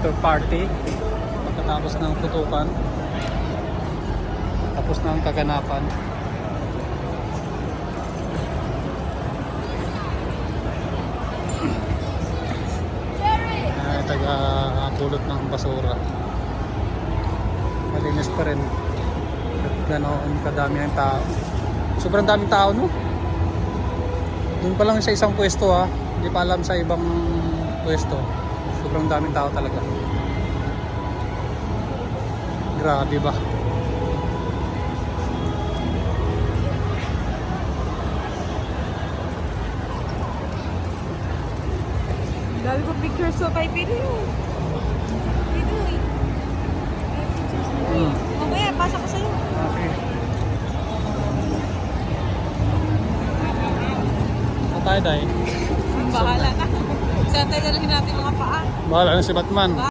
after party pagkatapos ng putukan tapos na kaganapan. Ay taga pulot ng basura. Malinis pa rin. Ganoon kadami ang tao. Sobrang daming tao no? Doon pa lang sa isang pwesto ha? Hindi pa alam sa ibang pwesto sobrang daming tao talaga grabe ba Dami ko pictures so kay video. Video eh. hmm. Mamaya, pasa ko sa'yo. okay Saan tayo dahil? Bahala ka. Saan tayo dalhin natin mga paa? Bahala na si Batman